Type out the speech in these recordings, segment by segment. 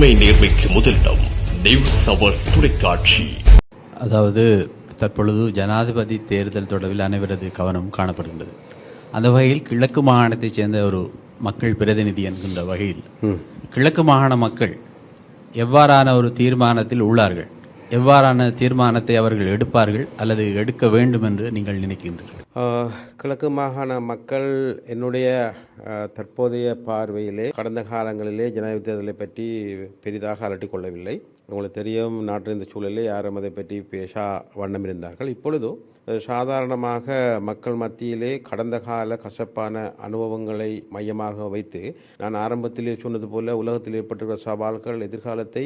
உண்மை நேர்மைக்கு முதலிடம் நியூஸ் அவர்ஸ் தொலைக்காட்சி. அதாவது தற்பொழுது ஜனாதிபதி தேர்தல் தொடர்பில் அனைவரது கவனம் காணப்படுகின்றது. அந்த வகையில் கிழக்கு மாகாணத்தைச் சேர்ந்த ஒரு மக்கள் பிரதிநிதி என்கின்ற வகையில் கிழக்கு மாகாண மக்கள் எவ்வாறான ஒரு தீர்மானத்தில் உள்ளார்கள்? எவ்வாறான தீர்மானத்தை அவர்கள் எடுப்பார்கள் அல்லது எடுக்க வேண்டும் என்று நீங்கள் நினைக்கின்றீர்கள்? ஆஹ், கிழக்கு மாகாண மக்கள் என்னுடைய தற்போதைய பார்வையிலே கடந்த காலங்களிலே ஜனாதிபதி தேர்தலை பற்றி பெரிதாக அலட்டிக் கொள்ளவில்லை. உங்களுக்கு தெரியும் நாட்டின் இந்த சூழலில் யாரும் அதை பற்றி பேசா வண்ணம் இருந்தார்கள். இப்பொழுதோ சாதாரணமாக மக்கள் மத்தியிலே கடந்த கால கசப்பான அனுபவங்களை மையமாக வைத்து நான் ஆரம்பத்திலே சொன்னது போல உலகத்தில் ஏற்பட்டிருக்கிற சவால்கள் எதிர்காலத்தை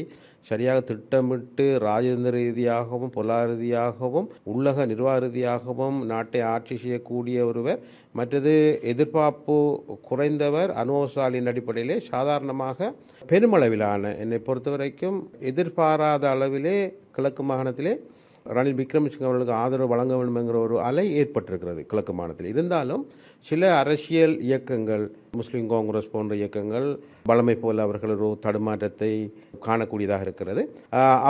சரியாக திட்டமிட்டு ராஜதந்திர ரீதியாகவும் பொருளாதார ரீதியாகவும் உள்ளக நிர்வாக ரீதியாகவும் நாட்டை ஆட்சி செய்யக்கூடிய ஒருவர் மற்றது எதிர்பார்ப்பு குறைந்தவர் அனுபவசாலியின் அடிப்படையிலே சாதாரணமாக பெருமளவிலான என்னை பொறுத்தவரைக்கும் எதிர் எதிர்பாராத அளவிலே கிழக்கு மாகாணத்திலே ரணில் விக்ரமசிங்க அவர்களுக்கு ஆதரவு வழங்க வேண்டும் என்கிற ஒரு அலை ஏற்பட்டிருக்கிறது கிழக்கு மாநிலத்தில் இருந்தாலும் சில அரசியல் இயக்கங்கள் முஸ்லீம் காங்கிரஸ் போன்ற இயக்கங்கள் வளமை போல் அவர்கள் ஒரு தடுமாற்றத்தை காணக்கூடியதாக இருக்கிறது.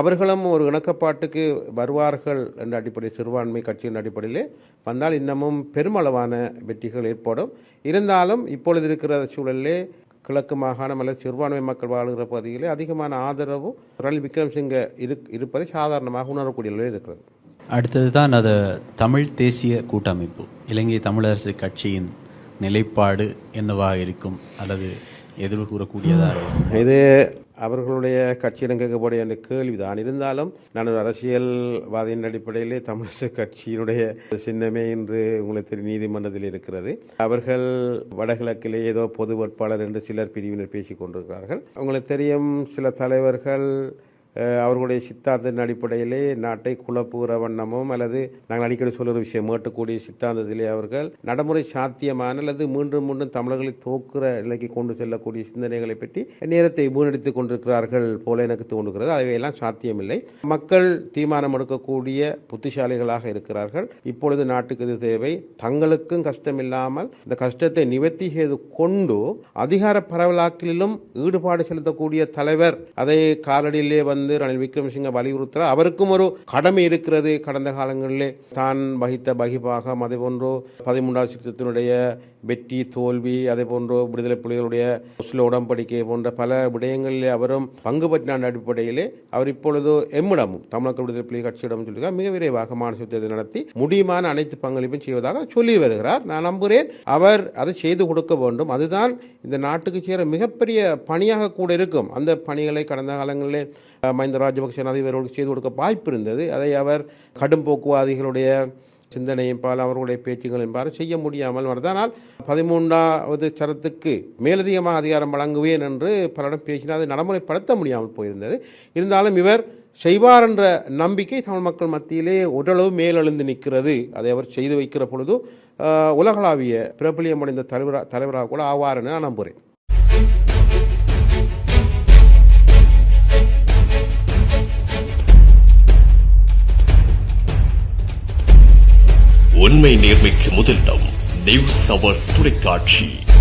அவர்களும் ஒரு இணக்கப்பாட்டுக்கு வருவார்கள் என்ற அடிப்படை சிறுபான்மை கட்சியின் அடிப்படையிலே வந்தால் இன்னமும் பெருமளவான வெற்றிகள் ஏற்படும். இருந்தாலும் இப்பொழுது இருக்கிற சூழலிலே கிழக்கு மாகாணம் அல்லது சிறுபான்மை மக்கள் வாழுகிற பகுதியிலே அதிகமான ஆதரவு ரணில் விக்ரமசிங்க இரு இருப்பதை சாதாரணமாக உணரக்கூடிய நிலையில் இருக்கிறது. அடுத்தது தான் அது தமிழ் தேசிய கூட்டமைப்பு. இலங்கை தமிழரசு கட்சியின் நிலைப்பாடு என்னவாக இருக்கும் அல்லது எதிர்வு கூறக்கூடியதாக இருக்கும்? இது அவர்களுடைய கட்சியிடம் கேட்கக்கூடிய அந்த கேள்விதான் இருந்தாலும் நான் ஒரு அரசியல்வாதியின் அடிப்படையிலே தமிழக கட்சியினுடைய சின்னமே இன்று உங்களுக்கு தெரியும் நீதிமன்றத்தில் இருக்கிறது. அவர்கள் வடகிழக்கிலே ஏதோ பொது வேட்பாளர் என்று சிலர் பிரிவினர் பேசிக் கொண்டிருக்கிறார்கள். உங்களுக்கு தெரியும் சில தலைவர்கள் அவர்களுடைய சித்தாந்தத்தின் அடிப்படையிலே நாட்டை குழப்புகிற வண்ணமும் அல்லது நாங்கள் அடிக்கடி சொல்லுற விஷயம் மேட்டக்கூடிய சித்தாந்தத்திலே அவர்கள் நடைமுறை சாத்தியமான அல்லது மீண்டும் மீண்டும் தமிழர்களை தோக்குற நிலைக்கு கொண்டு செல்லக்கூடிய சிந்தனைகளை பற்றி நேரத்தை வீணடித்துக் கொண்டிருக்கிறார்கள் போல எனக்கு தோன்றுகிறது. அவையெல்லாம் சாத்தியமில்லை. மக்கள் தீர்மானம் எடுக்கக்கூடிய புத்திசாலிகளாக இருக்கிறார்கள். இப்பொழுது நாட்டுக்கு இது தேவை. தங்களுக்கும் கஷ்டம் இல்லாமல் இந்த கஷ்டத்தை நிவர்த்தி செய்து கொண்டு அதிகார பரவலாக்கலிலும் ஈடுபாடு செலுத்தக்கூடிய தலைவர் அதை காலடியிலே வந்து ரணில் விக்ரமசிங்க வலியுறுத்துகிறார் அவருக்கும் ஒரு கடமை இருக்கிறது. கடந்த காலங்களிலே தான் வகித்த பகிபாகம் அதே போன்றோ பதிமூன்றாவது சிற்றத்தினுடைய வெற்றி தோல்வி அதே போன்றோ விடுதலை புலிகளுடைய ஸ்லோ உடன்படிக்கை போன்ற பல விடயங்களிலே அவரும் பங்கு பற்றின அடிப்படையிலே. அவர் இப்பொழுது எம்மிடமும் தமிழக விடுதலை புலி கட்சியிடம் சொல்லியிருக்கார் மிக விரைவாக மாநில சுத்தத்தை நடத்தி முடியுமான அனைத்து பங்களிப்பும் செய்வதாக சொல்லி வருகிறார். நான் நம்புகிறேன் அவர் அதை செய்து கொடுக்க வேண்டும். அதுதான் இந்த நாட்டுக்கு சேர மிகப்பெரிய பணியாக கூட இருக்கும். அந்த பணிகளை கடந்த காலங்களிலே மஹிந்த ராஜபக்ஷ அதிபர்களுக்கு செய்து கொடுக்க வாய்ப்பு இருந்தது. அதை அவர் கடும் போக்குவாதிகளுடைய சிந்தனையும் பால் அவர்களுடைய பேச்சுகளையும் பாரு செய்ய முடியாமல் வருதனால் பதிமூன்றாவது சரத்துக்கு மேலதிகமாக அதிகாரம் வழங்குவேன் என்று பலரிடம் பேசினார். அதை நடைமுறைப்படுத்த முடியாமல் போயிருந்தது. இருந்தாலும் இவர் செய்வார் என்ற நம்பிக்கை தமிழ் மக்கள் மத்தியிலே ஓரளவு மேலெழுந்து நிற்கிறது. அதை அவர் செய்து வைக்கிற பொழுது உலகளாவிய பிரபலியமடைந்த தலைவராக தலைவராக கூட ஆவார் என நான் நம்புகிறேன். உண்மை நேர்மைக்கு முதலிடம் நியூஸ் அவர்ஸ் தொலைக்காட்சி.